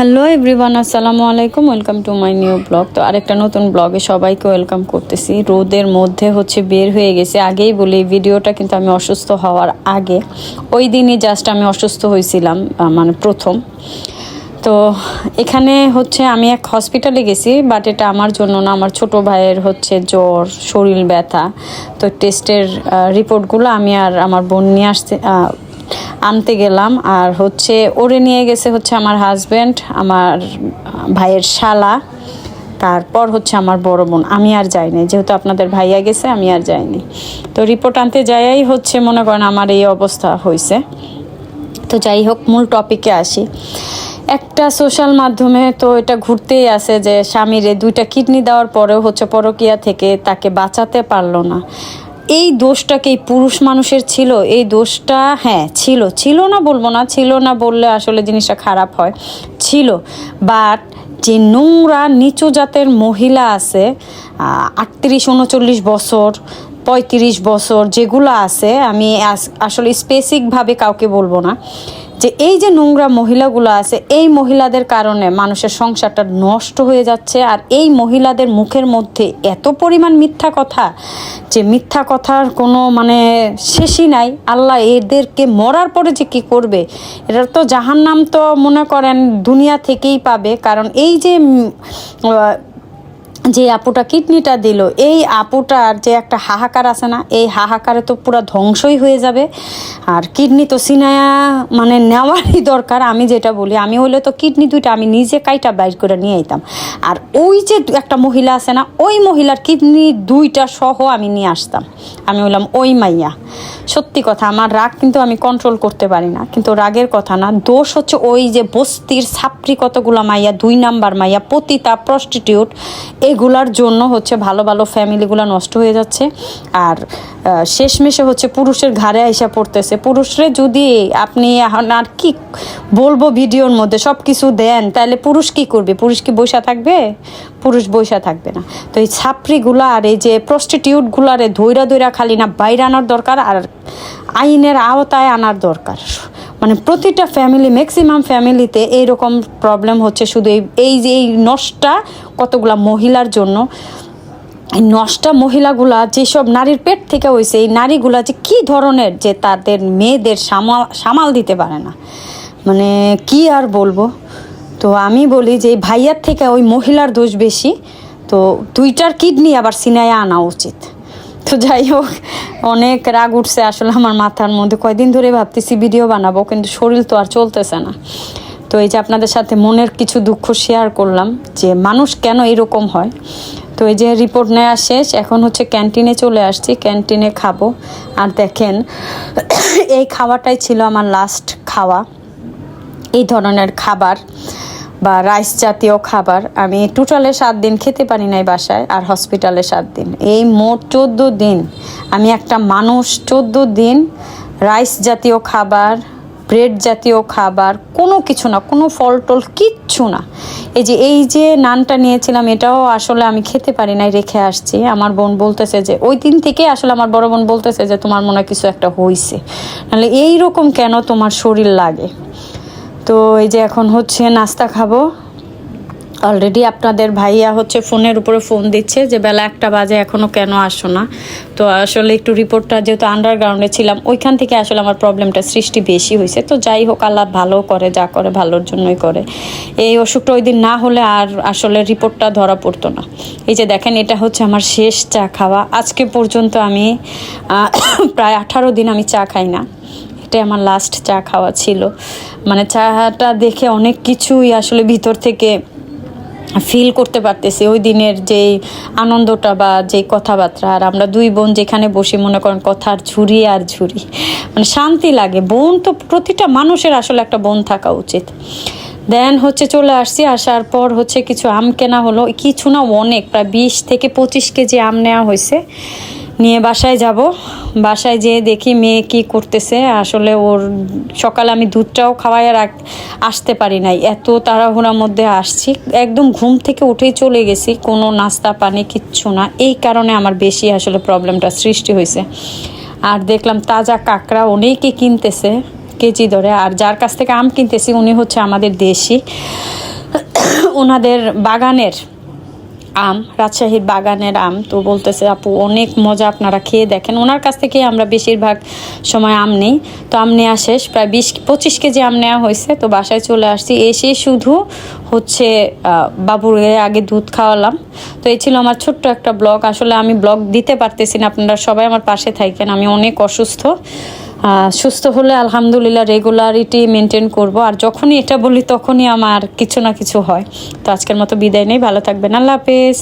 Hello everyone, আসসালামু আলাইকুম, welcome to my new blog. তো আরেকটা নতুন ব্লগে সবাইকে ওয়েলকাম করতেছি। রোদের মধ্যে হচ্ছে বের হয়ে গেছে। আগেই বলি ভিডিওটা কিন্তু আমি অসুস্থ হওয়ার আগে। ওই দিনই জাস্ট আমি অসুস্থ হয়েছিলাম মানে প্রথম। তো এখানে হচ্ছে আমি এক হসপিটালে গেছি বাট এটা আমার জন্য না, আমার ছোট ভাইয়ের হচ্ছে জ্বর, শরীর ব্যথা। তো টেস্টের রিপোর্টগুলো আমি আর আমার বোন নিয়ে আসতে আনতে গেলাম। আর হচ্ছে ওরে নিয়ে গেছে হচ্ছে আমার হাজব্যান্ড আমার ভাইয়ের শালা, তারপর হচ্ছে আমার বড় বোন। আমি আর যাইনি, যেহেতু আপনাদের ভাইয়া গেছে, আমি আর যাইনি। তো রিপোর্ট আনতে যাইয়াই হচ্ছে মনে করেন আমার এই অবস্থা হয়েছে তো যাই হোক, মূল টপিকে আসি। একটা সোশ্যাল মাধ্যমে তো এটা ঘুরতেই আছে যে স্বামীরে দুইটা কিডনি দেওয়ার পরেও হচ্ছে পরকিয়া থেকে তাকে বাঁচাতে পারল না। এই দোষটা কি পুরুষ মানুষের ছিল? এই দোষটা হ্যাঁ ছিল। ছিল না বলব না, ছিল না বললে আসলে জিনিসটা খারাপ হয়। ছিল। বাট যে নোংরা, নিচু জাতের মহিলা আছে আটত্রিশ, উনচল্লিশ বছর, পঁয়ত্রিশ বছর যেগুলো আছে, আমি আস- আসলে স্পেসিকভাবে কাউকে বলব না। যে এই যে নোংরা মহিলাগুলো আছে, এই মহিলাদের কারণে মানুষের সংসারটা নষ্ট হয়ে যাচ্ছে। আর এই মহিলাদের মুখের মধ্যে এত পরিমাণ মিথ্যা কথা, যে মিথ্যা কথার কোনো মানে শেষই নাই। আল্লাহ এদেরকে মরার পরে যে কী করবে? এটা তো জাহান্নাম তো মনে করেন দুনিয়া থেকেই পাবে। কারণ এই যে যে আপুটা কিডনিটা দিল, এই আপুটার যে একটা হাহাকার আছে না, এই হাহাকারে তো পুরো ধ্বংসই হয়ে যাবে। আর কিডনি তো সিনায়া মানে নেওয়ারই দরকার, আমি যেটা বলি, আমি হলে তো কিডনি দুইটা আমি নিজে কাইটা বাইর করে নিয়ে আইতাম। আর ওই যে একটা মহিলা আছে না, ওই মহিলার কিডনি দুইটা সহ আমি নিয়ে আসতাম। আমি বললাম ওই মাইয়া। সত্যি কথা, আমার রাগ কিন্তু আমি কন্ট্রোল করতে পারি না। কিন্তু রাগের কথা না, দোষ হচ্ছে ওই যে বস্তির ছাপড়ি কতগুলো মাইয়া, দুই নাম্বার মাইয়া, পতিতা প্রস্টিটিউট এগুলার জন্য হচ্ছে ভালো ভালো ফ্যামিলিগুলো নষ্ট হয়ে যাচ্ছে। আর শেষমেশে হচ্ছে পুরুষের ঘাড়ে আইসা পড়তেছে। পুরুষরে যদি আপনি আর কি বলব ভিডিওর মধ্যে সব কিছু দেন, তাহলে পুরুষ কি করবে? পুরুষ কি বৈশা থাকবে? পুরুষ বৈশা থাকবে না। তো এই ছাপড়িগুলো আর এই যে প্রস্টিটিউটগুলারে ধৈরা ধৈরা খালি না বাইরে আনার দরকার, আর আইনের আওতায় আনার দরকার। মানে প্রতিটা ফ্যামিলি ম্যাক্সিমাম ফ্যামিলিতে এইরকম প্রবলেম হচ্ছে শুধু এই এই যে এই নষ্টা কতগুলা মহিলার জন্য। এই নষ্টা মহিলাগুলা যেসব নারীর পেট থেকে হয়েছে এই নারীগুলা যে কি ধরনের যে তাদের মেয়েদের সামাল সামাল দিতে পারে না। মানে কি আর বলব? তো আমি বলি যে ভাইয়ার থেকে ওই মহিলার দোষ বেশি। তো দুইটার কিডনি আবার সিনায় আনা উচিত। তো যাই হোক, অনেক রাগ উঠছে আসলে আমার মাথার মধ্যে। কয়দিন ধরে ভাবতেছি ভিডিও বানাবো, কিন্তু শরীর তো আর চলতেছে না। তো এই যে আপনাদের সাথে মনের কিছু দুঃখ শেয়ার করলাম, যে মানুষ কেন এরকম হয়। তো এই যে রিপোর্ট নেওয়া শেষ, এখন হচ্ছে ক্যান্টিনে চলে আসছি ক্যান্টিনে খাব। আর দেখেন, এই খাওয়াটাই ছিল আমার লাস্ট খাওয়া। এই ধরনের খাবার। বা রাইস জাতীয় খাবার, আমি টোটালে সাত দিন খেতে পারি নাই বাসায় আর হসপিটালে সাত দিন। এই মোট চোদ্দ দিন আমি একটা মানুষ, চোদ্দ দিন রাইস জাতীয় খাবার ব্রেড জাতীয় খাবার, কোনো কিছু না, কোনো ফল টল কিচ্ছু না। এই যে এই যে নানটা নিয়েছিলাম, এটাও আসলে আমি খেতে পারি নাই, রেখে আসছি। আমার বোন বলতেছে যে, ওই দিন থেকে আসলে আমার বড় বোন বলতেছে যে, তোমার মনে কিছু একটা হইছে। নাহলে এইরকম কেন তোমার শরীর লাগে? তো এই যে এখন হচ্ছে নাস্তা খাব। অলরেডি আপনাদের ভাইয়া হচ্ছে ফোনের উপরে ফোন দিচ্ছে যে বেলা একটা বাজে এখনও কেন আসো না? তো আসলে একটু রিপোর্টটা যেহেতু আন্ডারগ্রাউন্ডে ছিলাম, ওইখান থেকে আসলে আমার প্রবলেমটা সৃষ্টি বেশি হয়েছে। তো যাই হোক, আল্লাহ ভালো করে, যা করে ভালোর জন্যই করে। এই অসুখটা ওই দিন না হলে আর আসলে রিপোর্টটা ধরা পড়তো না। এই যে দেখেন, এটা হচ্ছে আমার শেষ চা খাওয়া। আজকে পর্যন্ত আমি প্রায় আঠারো দিন আমি চা খাই না। এটাই আমার লাস্ট চা খাওয়া ছিল। মানে চাটা দেখে অনেক কিছুই আসলে ভিতর থেকে ফিল করতে পারতেছি। ওই দিনের যেই আনন্দটা বা যেই কথাবার্তা, আর আমরা দুই বোন যেখানে বসে মনে করেন কথার ঝুরি আর ঝুরি। মানে শান্তি লাগে। বোন তো প্রতিটা মানুষের আসলে একটা বোন থাকা উচিত। দেন হচ্ছে চলে আসছি, আসার পর হচ্ছে কিছু আম কেনা হলো। কিছু না অনেক, প্রায় বিশ থেকে পঁচিশ কেজি আম নেওয়া হয়েছে। নিয়ে বাসায় যাব। বাসায় যেয়ে দেখি মেয়ে কি করতেছে। আসলে ওর সকালে আমি দুধটাও খাওয়াই আর আসতে পারি নাই। এত তাড়াহুড়ার মধ্যে আসছি। একদম ঘুম থেকে উঠেই চলে গেছি। কোনো নাস্তা, পানি, কিচ্ছু না। এই কারণে আমার বেশি আসলে প্রবলেমটা সৃষ্টি হয়েছে। আর দেখলাম তাজা কাঁকড়া অনেকে কিনতেছে কেজি ধরে আর যার কাছ থেকে আম কিনতেছি, উনি হচ্ছে আমাদের দেশি। ওনাদের বাগানের আম, রাজশাহীর বাগানের আম। তো বলতেছে, আপু, অনেক মজা আপনারা খেয়ে দেখেন। ওনার কাছ থেকে আমরা বেশিরভাগ সময় আম নিই। তো আম নেওয়া শেষ। প্রায় বিশ, পঁচিশ কেজি আম নেওয়া হয়েছে। তো বাসায় চলে আসছি। এসে শুধু হচ্ছে বাবুরে আগে দুধ খাওয়ালাম। তো এই ছিল আমার ছোট্ট একটা ব্লগ। আসলে আমি ব্লগ দিতে পারতেছি না। আপনারা সবাই আমার পাশে থাকেন। আমি অনেক অসুস্থ। সুস্থ হলে আলহামদুলিল্লাহ রেগুলারিটি মেনটেন করব। আর যখনই এটা বলি তখনই আমার কিছু না কিছু হয়। তো আজকের মতো বিদায় নেই। ভালো থাকবেন। আল্লাহ হাফেজ।